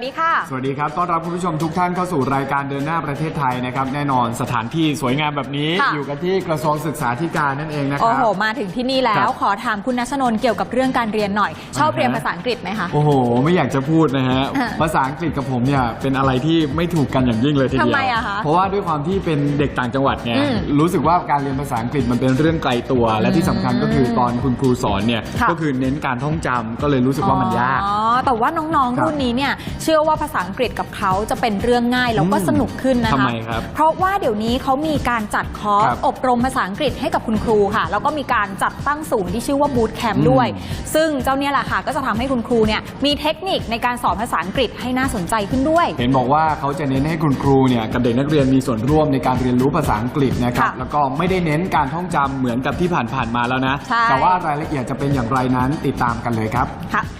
สวัสดีค่ะ สวัสดีครับ ต้อนรับคุณผู้ชมทุกท่านเข้าสู่รายการเดินหน้าประเทศไทยนะครับ แน่นอนสถานที่สวยงามแบบนี้ ค่ะ อยู่กันที่กระทรวงศึกษาธิการนั่นเองนะคโอ้รับ โห มาถึงที่นี่แล้ครัว บขอถามคุณนัชนนท์เกี่ยวกับเรื่องการเรียนหน่อย ชอบอ่าฮะ เรียนภาษาอังกฤษไหมคะ โอ้โห ไม่อยากจะพูดนะฮะ อ่าภาษาอังกฤษกับผมเนี่ยเป็นอะไรที่ไม่ถูกกันอย่างยิ่งเลยทีเดียว ทำไมอะคะเพราะว่าด้วยความที่เป็นเด็กต่างจังหวัดไงอืมรู้สึกว่าการเรียนภาษาอังกฤษมันเป็นเรื่องไกลตัว และที่สำคัญก็คือตอนคุณครูสอนเนี่ยค่ะ ก็คือเน้นการท่องจำก็เลยรู้สึกว่ามันยาก อ๋อ แต่ว่าน้องครัๆบรุ่นนี้เนี่ย เชื่อว่าภาษาอังกฤษกับเขาจะเป็นเรื่องง่ายแล้วก็อืมสนุกขึ้นนะคะทำไมครับเพราะว่าเดี๋ยวนี้เขามีการจัดคอร์สครับอบรมภาษาอังกฤษให้กับคุณครูค่ะ แล้วก็มีการจัดตั้งศูนย์ที่ชื่อว่าบูตแคมป์ด้วยอืมซึ่งเจ้าเนี่ยแหละค่ะก็จะทำให้คุณครูเนี่ยมีเทคนิคในการสอนภาษาอังกฤษให้น่าสนใจขึ้นด้วย เห็นบอกว่าเขาจะเน้นให้คุณครูเนี่ยกับเด็กนักเรียนมีส่วนร่วมในการเรียนรู้ภาษาอังกฤษนะครับ ค่ะแล้วก็ไม่ได้เน้นการท่องจำเหมือนกับที่ผ่านๆมาแล้วนะ ใช่ แต่ว่ารายละเอียดจะเป็นอย่างไรนั้นติดตามกันเลยครับ ค่ะภ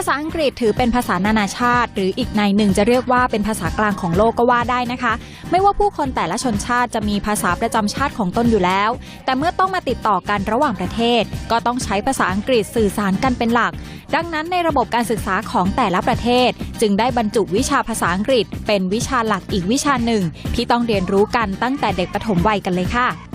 าษาอังกฤษถือเป็นภาษานานาชาติ หรืออีกในหนึ่งจะเรียกว่าเป็นภาษากลางของโลกก็ว่าได้นะคะ ไม่ว่าผู้คนแต่ละชนชาติจะมีภาษาประจำชาติของตนอยู่แล้ว แต่เมื่อต้องมาติดต่อกันระหว่างประเทศ ก็ต้องใช้ภาษาอังกฤษสื่อสารกันเป็นหลัก ดังนั้นในระบบการศึกษาของแต่ละประเทศ จึงได้บรรจุวิชาภาษาอังกฤษ เป็นวิชาหลักอีกวิชาหนึ่ง ที่ต้องเรียนรู้กันตั้งแต่เด็กปฐมวัยกันเลยค่ะ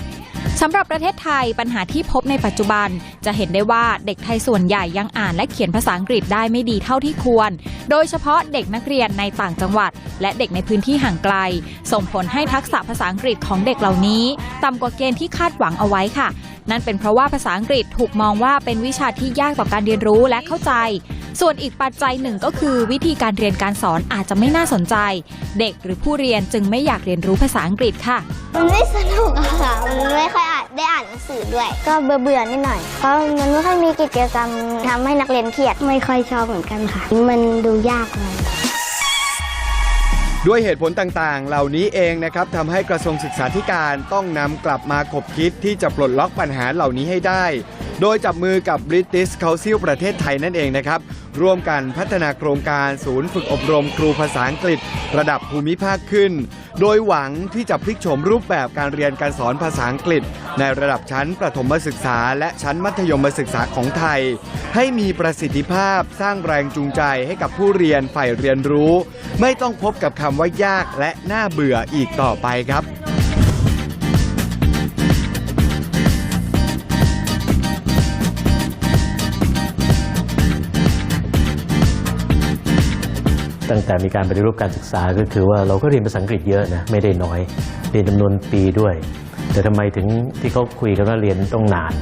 สำหรับประเทศไทยปัญหาที่พบในปัจจุบัน จะเห็นได้ว่าเด็กไทยส่วนใหญ่ยังอ่านและเขียนภาษาอังกฤษได้ไม่ดีเท่าที่ควร โดยเฉพาะเด็กนักเรียนในต่างจังหวัด และเด็กในพื้นที่ห่างไกล ส่งผลให้ทักษะภาษาอังกฤษของเด็กเหล่านี้ต่ำกว่าเกณฑ์ที่คาดหวังเอาไว้ค่ะ นั่นเป็นเพราะว่าภาษาอังกฤษถูกมองว่าเป็นวิชาที่ยากต่อการเรียนรู้และเข้าใจ ส่วนอีกปัจจัยหนึ่งก็คือวิธีการเรียนการสอนอาจจะไม่น่าสนใจ เด็กหรือผู้เรียนจึงไม่อยากเรียนรู้ภาษาอังกฤษค่ะ มันไม่สนุกอะค่ะ มันไม่ค่อยอ่านได้อ่านหนังสือด้วย ก็เบื่อเบื่อๆนิดหน่อย เพราะมันไม่ค่อยมีกิจกรรมทำให้นักเรียนเครียด ไม่ค่อยชอบเหมือนกันค่ะ มันดูยากเลยด้วยเหตุผลต่างๆ เหล่านี้เองนะครับทำให้กระทรวงศึกษาธิการต้องนำกลับมาขบคิดที่จะปลดล็อกปัญหาเหล่านี้ให้ได้ โดยจับมือกับ British Council ประเทศไทยนั่นเองนะครับ ร่วมกันพัฒนาโครงการศูนย์ฝึกอบรมครูภาษาอังกฤษ ระดับภูมิภาคขึ้น โดยหวังที่จะพลิกโฉมรูปแบบการเรียนการสอนภาษาอังกฤษ ในระดับชั้นประถมศึกษา และชั้นมัธยมศึกษาของไทย ให้มีประสิทธิภาพสร้างแรงจูงใจให้กับผู้เรียนใฝ่เรียนรู้ ไม่ต้องพบกับคำว่ายากและน่าเบื่ออีกต่อไปครับ ตั้งแต่มีการปฏิรูปการศึกษาก็คือว่าเราก็เรียนภาษาอังกฤษเยอะนะไม่ได้น้อยเรียนจำนวนปีด้วย แต่ทำไมถึงที่เขาคุยกันว่าเรียนต้องนาน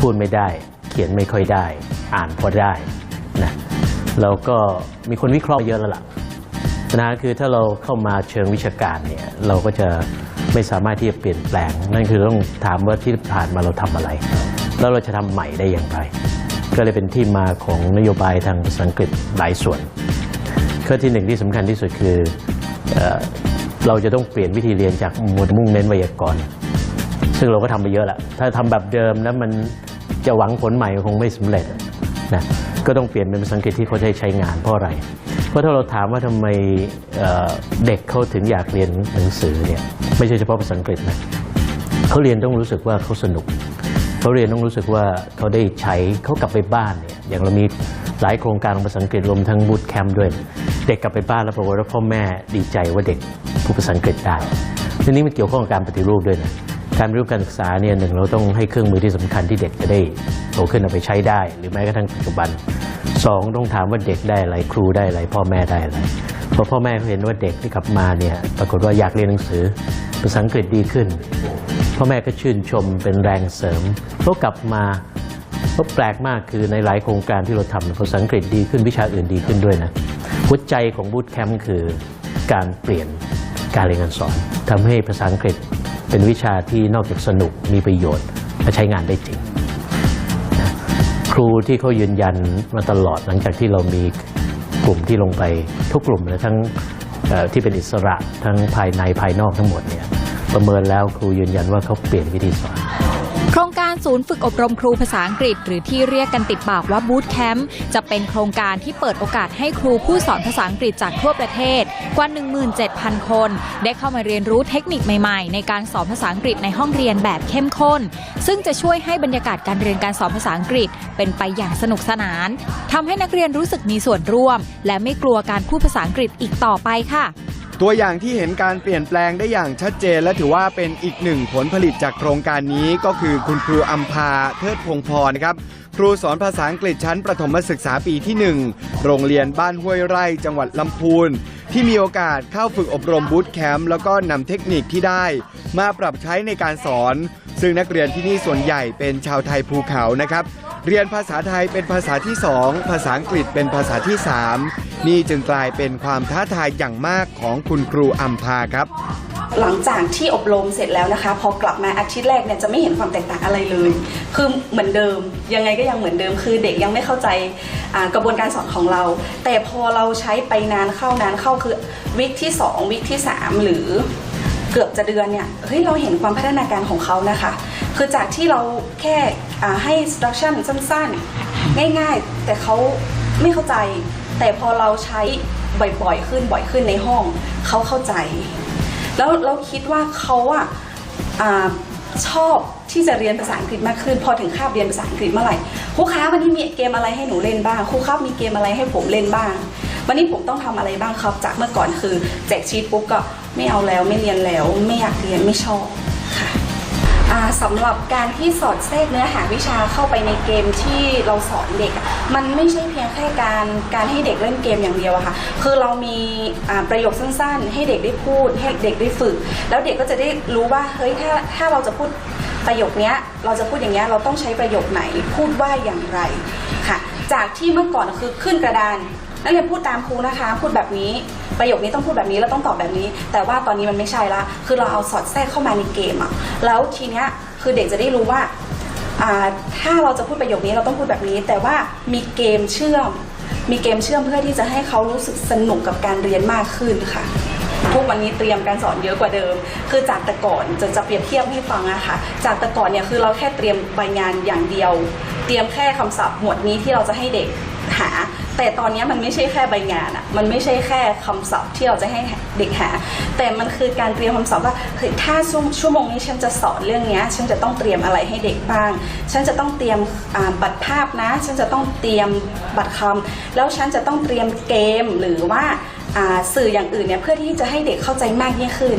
พูดไม่ได้ เขียนไม่ค่อยได้ อ่านพอได้นะเราก็มีคนวิเคราะห์เยอะแล้วล่ะนะคือถ้าเราเข้ามาเชิงวิชาการเนี่ยเราก็จะไม่สามารถที่จะเปลี่ยนแปลง นั่นคือต้องถามว่าที่ผ่านมาเราทำอะไร แล้วเราจะทำใหม่ได้อย่างไร ก็เลยเป็นที่มาของนโยบายทางภาษาอังกฤษหลายส่วน ข้อที่หนึ่งที่สำคัญที่สุดคือเอเราจะต้องเปลี่ยนวิธีเรียนจากหมวดมุ่งเน้นไวยากรณ์ซึ่งเราก็ทำไปเยอะแล้วถ้าทำแบบเดิมแล้วมันจะหวังผลใหม่คงไม่สำเร็จนะก็ต้องเปลี่ยนเป็นภาษาอังกฤษที่เขาใช้ใช้งานเพราะอะไร เพราะถ้าเราถามว่าทำไมเเด็กเขาถึงอยากเรียนหนังสือเนี่ยไม่ใช่เฉพาะภาษาอังกฤษนะเขาเรียนต้องรู้สึกว่าเขาสนุกเขาเรียนต้องรู้สึกว่าเขาได้ใช้เขากลับไปบ้านเนี่ยอย่างเรามี หลายโครงการของภาษาอังกฤษรวมทั้งบูตแคมป์ด้วย เด็กกลับไปบ้านแล้วปรากฏว่าพ่อแม่ดีใจว่าเด็กพูดภาษาอังกฤษได้ทีนี้มันเกี่ยวข้องกับการปฏิรูปด้วยนะการปฏิรูปการศึกษาเนี่ยหนึ่งเราต้องให้เครื่องมือที่สำคัญที่เด็กจะได้โตขึ้นเอาไปใช้ได้ หรือแม้กระทั่งปัจจุบันสองต้องถามว่าเด็กได้อะไรครูได้อะไรพ่อแม่ได้อะไรพอพ่อแม่เขาเห็นว่าเด็กที่กลับมาเนี่ยปรากฏว่าอยากเรียนหนังสือภาษาอังกฤษดีขึ้นพ่อแม่ก็ชื่นชมเป็นแรงเสริมเขากลับมา ก็แปลกมากคือในหลายโครงการที่เราทำภาษาอังกฤษดีขึ้นวิชาอื่นดีขึ้นด้วยนะหัวใจของบูตแคมป์คือการเปลี่ยนการเรียนการสอนทำให้ภาษาอังกฤษเป็นวิชาที่นอกจากสนุกมีประโยชน์และใช้งานได้จริง ครูที่เขายืนยันมาตลอดหลังจากที่เรามีกลุ่มที่ลงไปทุกกลุ่มเลยทั้งที่เป็นอิสระทั้งภายในภายนอกทั้งหมดเนี่ยประเมินแล้วครูยืนยันว่าเขาเปลี่ยนวิธีสอน ศูนย์ฝึกอบรมครูภาษาอังกฤษ หรือที่เรียกกันติดปากว่าบูตแคมป์จะเป็นโครงการที่เปิดโอกาสให้ครูผู้สอนภาษาอังกฤษจากทั่วประเทศ กว่า 17,000 คน ได้เข้ามาเรียนรู้เทคนิคใหม่ๆ ในการสอนภาษาอังกฤษในห้องเรียนแบบเข้มข้น ซึ่งจะช่วยให้บรรยากาศการเรียนการสอนภาษาอังกฤษ เป็นไปอย่างสนุกสนานทำให้นักเรียนรู้สึกมีส่วนร่วม และไม่กลัวการพูดภาษาอังกฤษอีกต่อไปค่ะ ตัวอย่างที่เห็นการเปลี่ยนแปลงได้อย่างชัดเจน และถือว่าเป็นอีกหนึ่งผลผลิตจากโครงการนี้ก็คือคุณครูอัมพาเทิดพงพรนะครับครูสอนภาษาอังกฤษชั้นประถมศึกษาปีที่ 1 โรงเรียนบ้านห้วยไร่ จังหวัดลำพูน ที่มีโอกาสเข้าฝึกอบรมบูตแคมป์แล้วก็นำเทคนิคที่ได้ มาปรับใช้ในการสอน ซึ่งนักเรียนที่นี่ส่วนใหญ่เป็นชาวไทยภูเขานะครับ เรียนภาษาไทยเป็นภาษาที่ 2 ภาษาอังกฤษเป็นภาษาที่ 3 นี่จึงกลายเป็นความท้าทายอย่างมากของคุณครูอัมพาครับ หลังจากที่อบรมเสร็จแล้วนะคะ พอกลับมาอาทิตย์แรกเนี่ยจะไม่เห็นความแตกต่างอะไรเลย คือเหมือนเดิม ยังไงก็ยังเหมือนเดิม คือเด็กยังไม่เข้าใจกระบวนการสอนของเรา แต่พอเราใช้ไปนานเข้านานเข้าคือวิกที่ 2 วิกที่ 3 หรือเกือบจะเดือนเนี่ยเฮ้ยเราเห็นความพัฒนาการของเขานะคะ คือจากที่เราแค่ ให้ instruction สั้นๆ ง่ายๆ แต่เขาไม่เข้าใจ แต่พอเราใช้บ่อยๆขึ้นบ่อยขึ้นในห้องเขาเข้าใจ แล้วเราคิดว่าเขาอะชอบที่จะเรียนภาษาอังกฤษมากขึ้น พอถึงคาบเรียนภาษาอังกฤษเมื่อไหร่ครูคะวันนี้มีเกมอะไรให้หนูเล่นบ้างครูครับมีเกมอะไรให้ผมเล่นบ้าง วันนี้ผมต้องทำอะไรบ้างครับ จากเมื่อก่อนคือแจกชีตปุ๊บก็ไม่เอาแล้วไม่เรียนแล้ว ไม่อยากเรียนไม่ชอบ สำหรับการที่สอดแทรกเนื้อหาวิชาเข้าไปในเกมที่เราสอนเด็ก มันไม่ใช่เพียงแค่การการให้เด็กเล่นเกมอย่างเดียวอะค่ะ คือเรามีประโยคสั้นๆ ให้เด็กได้พูด ให้เด็กได้ฝึก แล้วเด็กก็จะได้รู้ว่าเฮ้ยถ้าถ้าเราจะพูดประโยคนี้เราจะพูดอย่างเงี้เราต้องใช้ประโยคไหนพูดว่าอย่างไรค่ะ จากที่เมื่อก่อนคือขึ้นกระดาน นักเรียนพูดตามครูนะคะ พูดแบบนี้ประโยคนี้ต้องพูดแบบนี้แล้วต้องตอบแบบนี้ แต่ว่าตอนนี้มันไม่ใช่ละคือเราเอาสอดแทรกเข้ามาในเกมอะแล้วทีเนี้ยคือเด็กจะได้รู้ว่าถ้าเราจะพูดประโยคนี้เราต้องพูดแบบนี้ แต่ว่ามีเกมเชื่อม มีเกมเชื่อมเพื่อที่จะให้เขารู้สึกสนุกกับการเรียนมากขึ้นค่ะทุกวันนี้เตรียมการสอนเยอะกว่าเดิม คือจากแต่ก่อนจะจะเปรียบเทียบให้ฟังอะค่ะ จากแต่ก่อนเนี่ยคือเราแค่เตรียมใบงานอย่างเดียว เตรียมแค่คำศัพท์หมวดนี้ที่เราจะให้เด็กหา แต่ตอนนี้มันไม่ใช่แค่ใบงานอะมันไม่ใช่แค่คำศัพท์ที่เราจะให้เด็กหา แต่มันคือการเตรียมคำศัพท์ว่าเฮ้ยถ้าชั่วชั่วโมงนี้ฉันจะสอนเรื่องนี้ฉันจะต้องเตรียมอะไรให้เด็กบ้าง ฉันจะต้องเตรียมบัตรภาพนะ ฉันจะต้องเตรียมบัตรคำแล้วฉันจะต้องเตรียมเกมหรือว่าสื่ออย่างอื่นเนี่ยเพื่อที่จะให้เด็กเข้าใจมากยิ่งขึ้น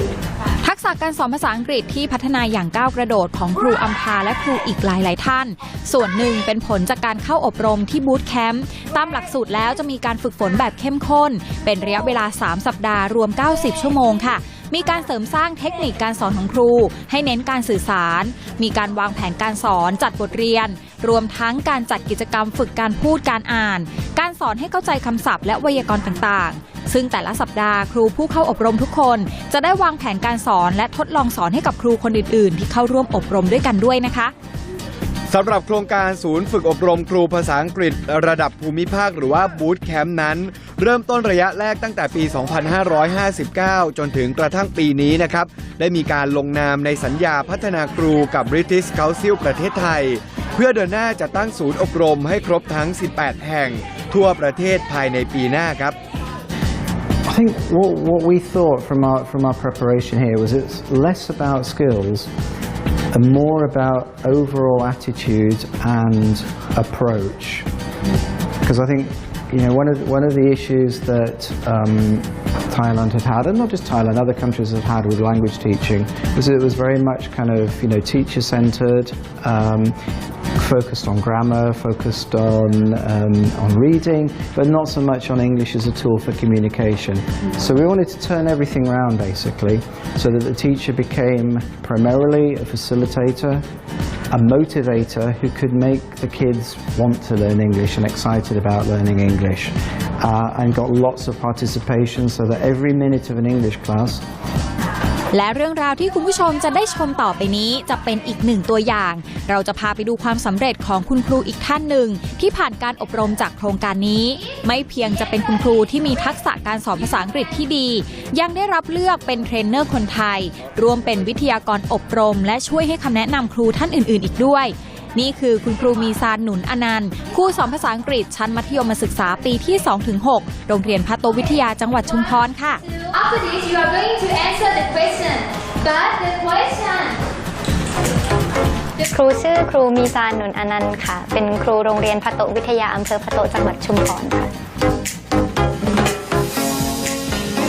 ทักษะการสอนภาษาอังกฤษที่พัฒนาอย่างก้าวกระโดดของครูอัมพาและครูอีกหลายๆท่าน ส่วนหนึ่งเป็นผลจากการเข้าอบรมที่บูตแคมป์ตามหลักสูตรแล้วจะมีการฝึกฝนแบบเข้มข้น เป็นระยะเวลา 3 สัปดาห์รวม 90 ชั่วโมงค่ะ มีการเสริมสร้างเทคนิคการสอนของครู ให้เน้นการสื่อสาร มีการวางแผนการสอนจัดบทเรียน รวมทั้งการจัดกิจกรรมฝึกการพูดการอ่าน การสอนให้เข้าใจคำศัพท์และไวยากรณ์ต่างๆซึ่งแต่ละสัปดาห์ครูผู้เข้าอบรมทุกคน จะได้วางแผนการสอนและทดลองสอนให้กับครูคนอื่น ๆ ที่เข้าร่วมอบรมด้วยกันด้วยนะคะสำหรับโครงการศูนย์ฝึกอบรมครูภาษาอังกฤษ ระดับภูมิภาคหรือว่าบูตแคมป์นั้น เริ่มต้นระยะแรกตั้งแต่ปี 2559 จนถึงกระทั่งปีนี้นะครับ ได้มีการลงนามในสัญญาพัฒนาครูกับ British Council ประเทศไทย เพื่อเดินหน้าจะตั้งศูนย์อบรมให้ครบทั้ง 18 แห่ง ทั่วประเทศภายในปีหน้าครับ I think what, what we thought from our, from our preparation here was it's less about skills and more about overall attitude and approach. Because I think you know one of one of the issues that um, Thailand had had, and not just Thailand, other countries have had with language teaching, was it was very much kind of you know teacher centered. Um, focused on grammar, focused on um, on reading, but not so much on English as a tool for communication. So we wanted to turn everything around basically, so that the teacher became primarily a facilitator, a motivator who could make the kids want to learn English and excited about learning English, uh, and got lots of participation, so that every minute of an English class และเรื่องราวที่คุณผู้ชมจะได้ชมต่อไปนี้จะเป็นอีกหนึ่งตัวอย่าง เราจะพาไปดูความสำเร็จของคุณครูอีกท่านหนึ่ง ที่ผ่านการอบรมจากโครงการนี้ ไม่เพียงจะเป็นคุณครูที่มีทักษะการสอนภาษาอังกฤษที่ดี ยังได้รับเลือกเป็นเทรนเนอร์คนไทย รวมเป็นวิทยากรอบรม และช่วยให้คำแนะนำครูท่านอื่น ๆ อีกด้วย นี่คือคุณครูมีซานหนุนอนันต์ครูสอนภาษาอังกฤษชั้นมัธยมศึกษาปีที่ 2-6 โรงเรียนพัตโตวิทยาจังหวัดชุมพรค่ะ After this, you are going to answer the question. But the question. ครูชื่อครูมีซานหนุนอนันต์ค่ะ เป็นครูโรงเรียนพะโตวิทยาอำเภอพะโตจังหวัดชุมพรค่ะ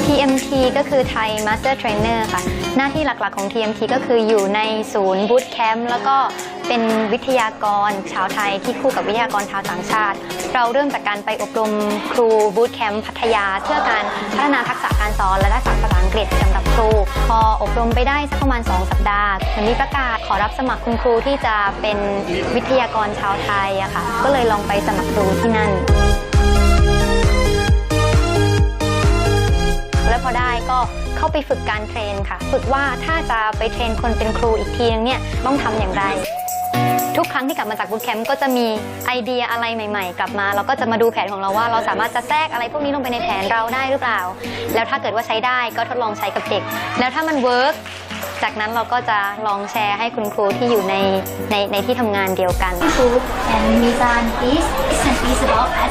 TMT ก็คือไทย Master Trainer ค่ะ หน้าที่หลักๆของ TMT ก็คืออยู่ในศูนย์บูตแคมป์แล้วก็ เป็นวิทยากรชาวไทยที่คู่กับวิทยากรชาวต่างชาติ เราเริ่มจากการไปอบรมครูบูตแคมป์พัทยา เพื่อการพัฒนาทักษะการสอนและทักษะภาษาอังกฤษสำหรับครู พออบรมไปได้สักประมาณ 2 สัปดาห์มันมีประกาศขอรับสมัครคุณครูที่จะเป็นวิทยากรชาวไทยอะค่ะก็เลยลองไปสมัครดูที่นั่นแล้วพอได้ก็เข้าไปฝึกการเทรนค่ะ ฝึกว่าถ้าจะไปเทรนคนเป็นครูอีกทีนึงเนี่ยต้องทำอย่างไร ทุกครั้งที่กลับมาจากบูตแคมป์ก็จะมีไอเดียอะไรใหม่ ๆ กลับมาเราก็จะมาดูแผนของเราว่า เราสามารถจะแทรกอะไรพวกนี้ลงไปในแผนเราได้หรือเปล่า แล้วถ้าเกิดว่าใช้ได้ก็ทดลองใช้กับเด็ก แล้วถ้ามันเวิร์กจากนั้นเราก็จะลองแชร์ให้คุณครูที่อยู่ในในในที่ทำงานเดียวกัน Food and Mizan is it's an is about attitude, right?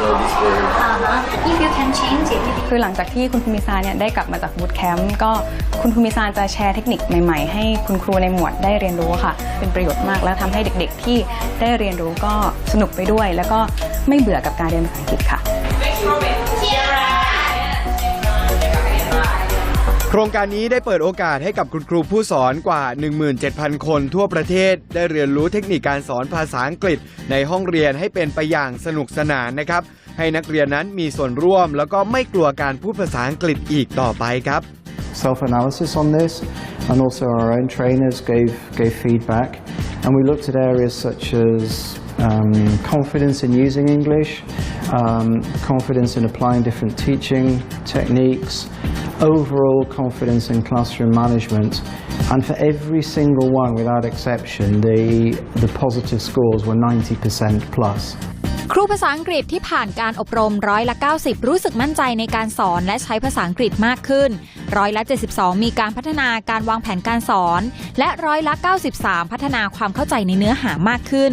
Uh-huh. If you can change it, คือหลังจากที่คุณครูมิซานเนี่ยได้กลับมาจากบูตแคมป์ก็คุณครูมิซานจะแชร์เทคนิคใหม่ๆ ให้คุณครูในหมวดได้เรียนรู้ค่ะ เป็นประโยชน์มากแล้วทำให้เด็กๆที่ได้เรียนรู้ก็สนุกไปด้วย แล้วก็ไม่เบื่อกับการเรียนภาษาอังกฤษค่ะ โครงการนี้ได้เปิดโอกาสให้กับคุณครูผู้สอนกว่า 17,000 คนทั่วประเทศ ได้เรียนรู้เทคนิคการสอนภาษาอังกฤษ ในห้องเรียนให้เป็นไปอย่างสนุกสนานนะครับ ให้นักเรียนนั้นมีส่วนร่วม แล้วก็ไม่กลัวการพูดภาษาอังกฤษอีกต่อไปครับ self-analysis on this, and also our own trainers gave gave feedback, and we looked at areas such as um, confidence in using English, um, confidence in applying different teaching techniques, overall confidence in classroom management, and for every single one, without exception, the the positive scores were 90% plus. ครูภาษาอังกฤษที่ผ่านการอบรมร้อยละ 90 รู้สึกมั่นใจในการสอนและใช้ภาษาอังกฤษมากขึ้นร้อยละ 72 มีการพัฒนาการวางแผนการสอน และร้อยละ 93 พัฒนาความเข้าใจในเนื้อหามากขึ้น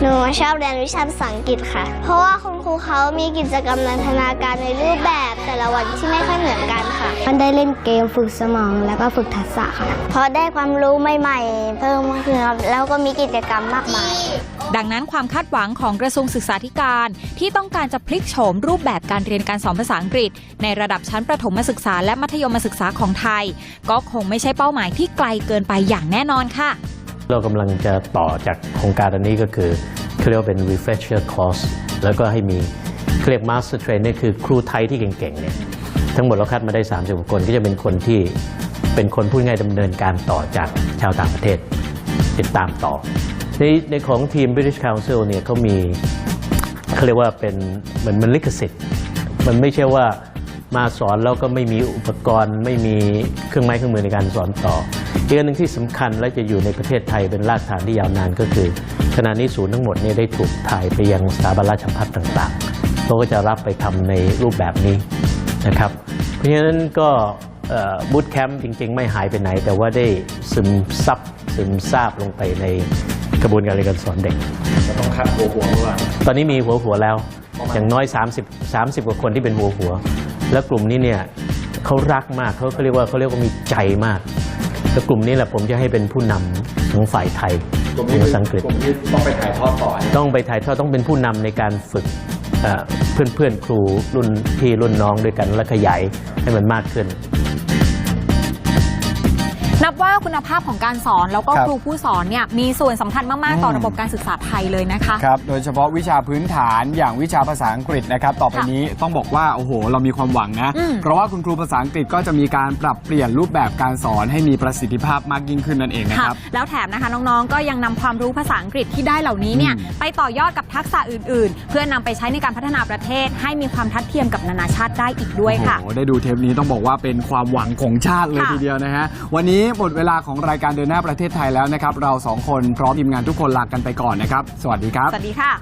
หนูชอบเรียนวิชาภาษาอังกฤษค่ะ เพราะว่าคุณครูเขามีกิจกรรมนันทนาการในรูปแบบแต่ละวันที่ไม่ค่อยเหมือนกันค่ะ มันได้เล่นเกมฝึกสมองแล้วก็ฝึกทักษะค่ะ เพราะได้ความรู้ใหม่ๆ เพิ่มขึ้นแล้วก็มีกิจกรรมมากมาย ดังนั้นความคาดหวังของกระทรวงศึกษาธิการที่ต้องการจะพลิกโฉมรูปแบบการเรียนการสอนภาษาอังกฤษ ในระดับชั้นประถมศึกษาและมัธยมศึกษาของไทย ก็คงไม่ใช่เป้าหมายที่ไกลเกินไปอย่างแน่นอนค่ะ เรากำลังจะต่อจากโครงการอันนี้ก็คือเรียกว่าเป็น refresher course แล้วก็ให้มีเขาเรียก master trainer คือครูไทยที่เก่งๆเนี่ยทั้งหมดเราคัดมาได้ 30กว่าคนก็จะเป็นคนที่เป็นคนพูดง่ายดำเนินการต่อจากชาวต่างประเทศ ติดตามต่อ ในในของทีม British Council เนี่ยเขามีเขาเรียกว่าเป็นเหมือนมันลิขสิทธิ์ มันไม่ใช่ว่ามาสอนแล้วก็ไม่มีอุปกรณ์ ไม่มีเครื่องไม้เครื่องมือในการสอนต่อ อีกอันหนึ่งที่สำคัญและจะอยู่ในประเทศไทยเป็นรากฐานที่ยาวนานก็คือขณะนี้ศูนย์ทั้งหมดเนี่ยได้ถูกถ่ายไปยังสถาบันราชภัฏต่างๆเขาก็จะรับไปทำในรูปแบบนี้นะครับ เพราะฉะนั้นก็บูตแคมป์จริง ๆ ไม่หายไปไหน แต่ว่าได้ซึมซับซึมซาบลงไปในกระบวนการเรียนการสอนเด็กต้องคัดหัวหัวว่าตอนนี้มีหัวหัวแล้ว อย่างน้อย 30 30 กว่าคนที่เป็นหัวหัว แล้วกลุ่มนี้เนี่ยเขารักมากเขาเขาเรียกว่าเขาเรียกว่ามีใจมาก แล้วกลุ่มนี้แหละผมจะให้เป็นผู้นำของฝ่ายไทยกลุ่มขอนี้งคืภาอษาอังกฤษ กลุ่มที่ต้องไปถ่ายทอดต่อต้องไปถ่ายทอดต้องเป็นผู้นำในการฝึกเพื่อนเพื่อนๆครูรุ่นพี่รุ่นน้องด้วยกันและขยายให้มันมากขึ้น นับว่าคุณภาพของการสอนแล้วก็ครับ ครูผู้สอนเนี่ยมีส่วนสำคัญมาก ๆ ต่อระบบการศึกษาไทยเลยนะคะ ครับ โดยเฉพาะวิชาพื้นฐานอย่างวิชาภาษาอังกฤษนะครับ ต่อไปนี้ต้องบอกว่า โอ้โห เรามีความหวังนะ อืมเพราะว่าคุณครูภาษาอังกฤษก็จะมีการปรับเปลี่ยนรูปแบบการสอนให้มีประสิทธิภาพมากยิ่งขึ้นนั่นเองนะค่ะครับ แล้วแถมนะคะน้องๆ ก็ยังนำความรู้ภาษาอังกฤษที่ได้เหล่านี้เนี่ยอืม ไปต่อยอดกับทักษะอื่นๆ เพื่อนำไปใช้ในการพัฒนาประเทศ ให้มีความทัดเทียมกับนานาชาติได้อีกด้วยค่ะ โอ้โหได้ดูเทปนี้ต้องบอกว่าเป็นความหวังของชาติเลยค่ะ ทีเดียวนะฮะ วันนี้หมดเวลาของรายการเดินหน้าประเทศไทยแล้วนะครับ เราสองคนพร้อมทีมงานทุกคนลากันไปก่อนนะครับ สวัสดีครับ สวัสดีค่ะ